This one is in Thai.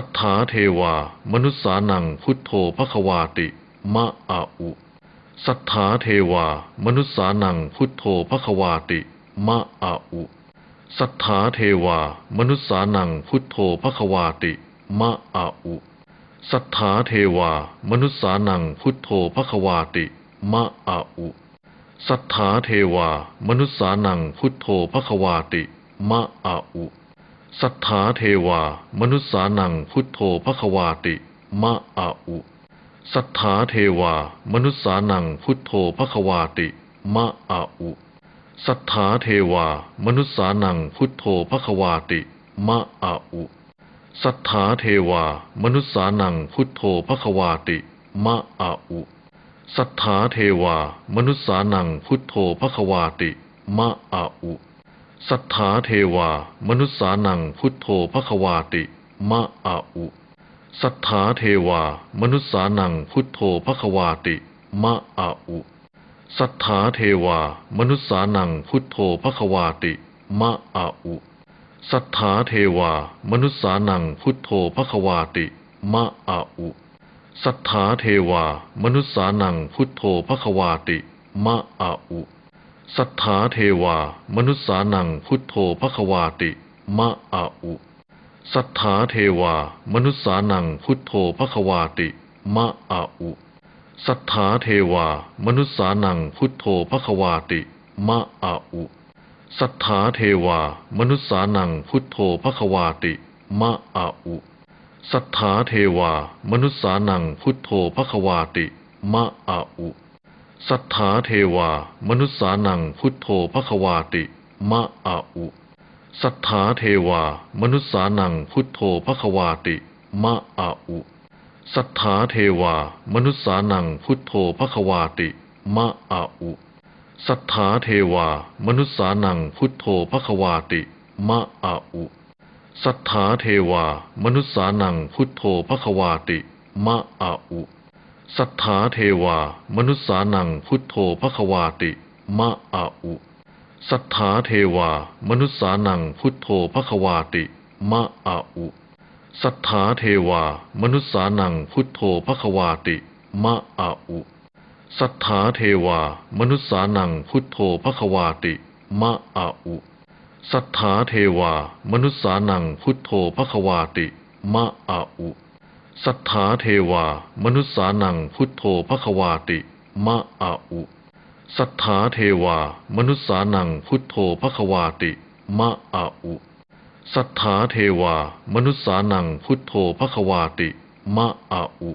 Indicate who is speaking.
Speaker 1: สัทธาเทวา มนุษสานังพุทโธพรควาติ มะอาอุสัทธาเทวา มนุษสานังพุทโธพรควาติ มะอาอุสัทธาเทวา มนุษสานังพุทโธพรควาติ มะอาอุสัทธาเทวา มนุษสานังพุทโธพรควาติ มะอาอุสัทธาเทวา มนุษสานังพุทโธพรควาติ มะอาอุ สัทธาเทวา มนุษสานังพุทโธภควาติ มะอาอุ สัทธาเทวา มนุษสานังพุทโธภควาติ มะอาอุ สัทธาเทวา มนุษสานังพุทโธภควาติ มะอาอุ สัทธาเทวา มนุษสานังพุทโธภควาติ มะอาอุ สัทธาเทวา มนุษสานังพุทโธภควาติ มะอาอุ สัทธาเทวา มนุษสานังพุทโธภควาติ มะอาอุสัทธาเทวา มนุษสานังพุทโธภควาติ มะอาอุสัทธาเทวา มนุษสานังพุทโธภควาติ มะอาอุสัทธาเทวา มนุษสานังพุทโธภควาติ มะอาอุสัทธาเทวา มนุษสานังพุทโธภควาติ มะอาอุ สัทธาเทวา มนุษสานังพุทโธภควาติ มะอาอุสัทธาเทวา มนุษสานังพุทโธภควาติ มะอาอุสัทธาเทวา มนุษสานังพุทโธภควาติ มะอาอุสัทธาเทวา มนุษสานังพุทโธภควาติ มะอาอุสัทธาเทวา มนุษสานังพุทโธภควาติ มะอาอุ สัทธาเทวา มนุษสานังพุทโธภควาติ มะอาอุสัทธาเทวา มนุษสานังพุทโธภควาติ มะอาอุสัทธาเทวา มนุษสานังพุทโธภควาติ มะอาอุสัทธาเทวา มนุษสานังพุทโธภควาติ มะอาอุสัทธาเทวา มนุษสานังพุทโธภควาติ มะอาอุ สัทธาเทวา มนุษสานังพุทโธภควาติมะอาอุสัทธาเทวา มนุษสานังพุทโธภควาติมะอาอุสัทธาเทวา มนุษสานังพุทโธภควาติมะอาอุสัทธาเทวา มนุษสานังพุทโธภควาติมะอาอุสัทธาเทวา มนุษสานังพุทโธภควาติมะอาอุ สัทธาเทวา มนุษสานังพุทโธภควาติ มะอาอุ สัทธาเทวา มนุษสานังพุทโธภควาติ มะอาอุ สัทธาเทวา มนุษสานังพุทโธภควาติ มะอาอุ